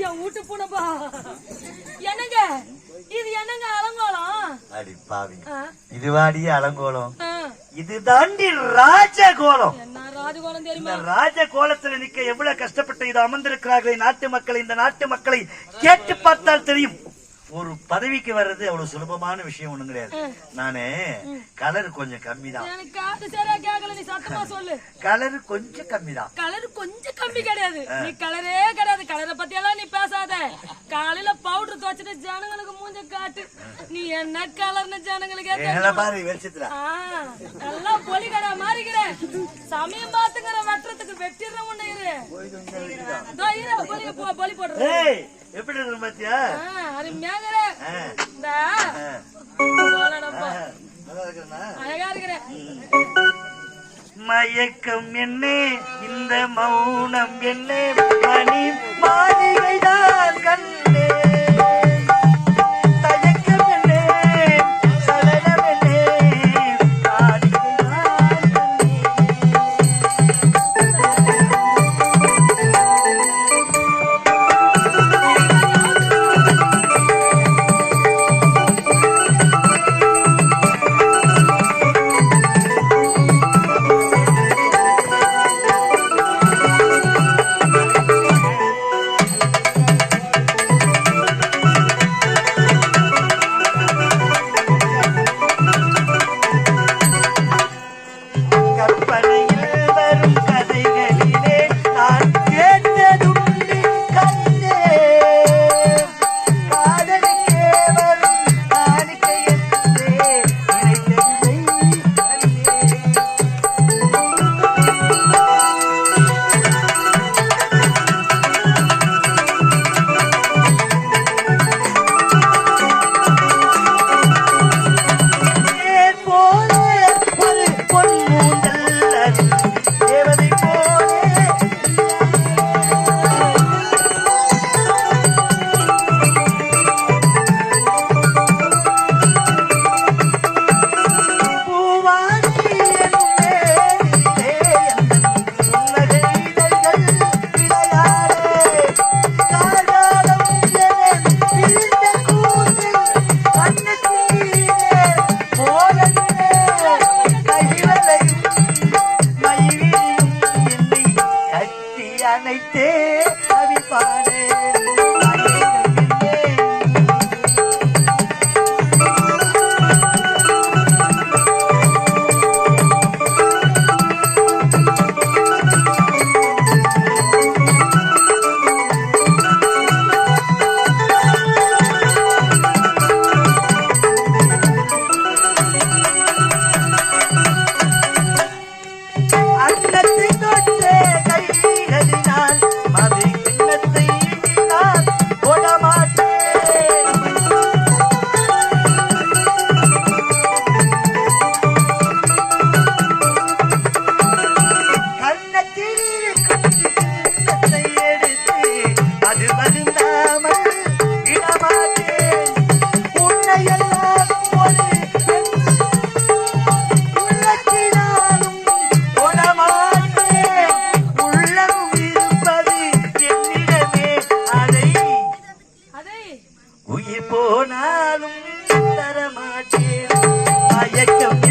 என் வீட்டு பூனைப்பா என்னங்க? இது என்னங்க அலங்கோலம்? அடி பாவி இதுவாடி அலங்கோலம். இது தாண்டி ராஜகோலம். என்ன ராஜகோலம் இந்த தெரியுமா? ராஜ கோலத்துல நிக்க எவ்வளவு கஷ்டப்பட்டு இது அமர்ந்திருக்கிறார்களே நாட்டு மக்களை இந்த நாட்டு மக்களை கேட்டு பதவிக்கு வர்றது அவ்வளவு சுலபமான விஷயம் ஒண்ணும் கிடையாது. நானு கலர் கொஞ்சம் கம்மி தான் எனக்கு காது சரியா கேட்கல நீ சத்தமா சொல்லு. கலர் கொஞ்சம் கம்மி தான் கலர் கொஞ்சம் கம்மி கிடையாது. நீ கலரே கிடையாது. கலரை பத்தி எல்லாம் நீ பேசாத. காலையில பவுடர் துவச்சிட்டு ஜனங்களுக்கு மூஞ்ச காட்டு. நீ என்ன கலர்னு ஜனங்களுக்கே பாரு வெளிச்சத்துல. நல்லா பொலிகடா மாறிக்கிற சமயம் பாத்துக்கிற வெட்டுறதுக்கு வெட்டிடுற உன்னை இரு. பொலி போடுற எப்படி இருக்கு பாத்தியா? இருக்கிறனா இருக்கிற. மயக்கம் என்ன இந்த மௌனம் என்ன மணி மாளிகைதான் கண் அனைத்தே அவிப்பானே. உயிர் போனாலும் தரமாட்டேன். மயக்கம்